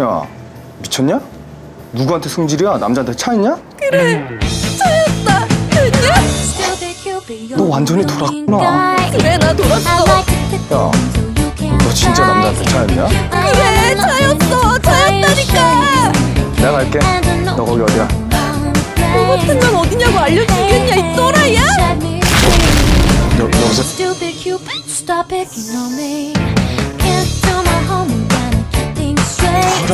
야 미쳤냐? 누구한테 승질이야? 남자한테 차였냐? 너 완전히 돌았구나. 그래 나 돌았어 야, 너 진짜 남자한테 차였냐? 그래 차였어 차였다니까 내가 갈게 너 거기 어디야? 너 같은 건 어디냐고 알려주겠냐 이 또라이야? 여, Stupid straight.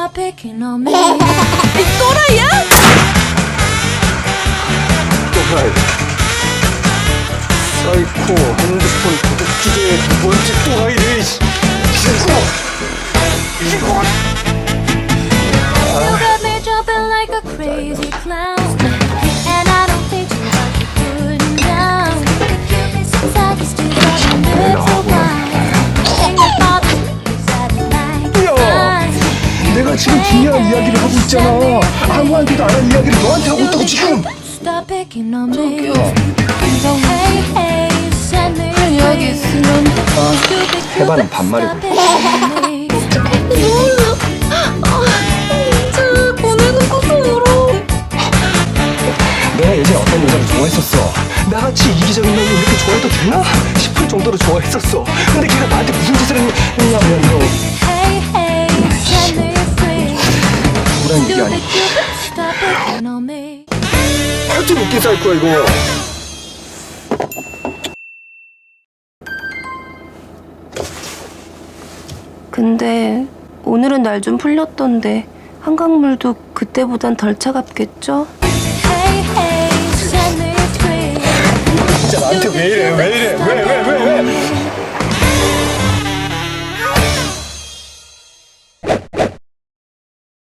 stop picking on me. 이 또라이야? 또라이 사이코 핸드폰 도둑 주제의 두 번째 또라이를 씨. 이거 이거 이야기를 하고 있잖아 아무한테도 안 한 이야기를 너한테 하고 있다고 지금 Stop picking on me. 저기요 Hey, hey, me. 있으면 해봐는 Cupid, 반말이고. 아 보내고 싶어서 울어 내가 예전에 어떤 여자를 좋아했었어 나같이 이기적인 놈이 이렇게 좋아해도 되나 싶을 정도로 좋아했었어 근데 하여튼 웃긴 사이코야 이거. 근데 오늘은 날 좀 풀렸던데 한강물도 그때보단 덜 차갑겠죠? 진짜 나한테 왜 이래? 왜 이래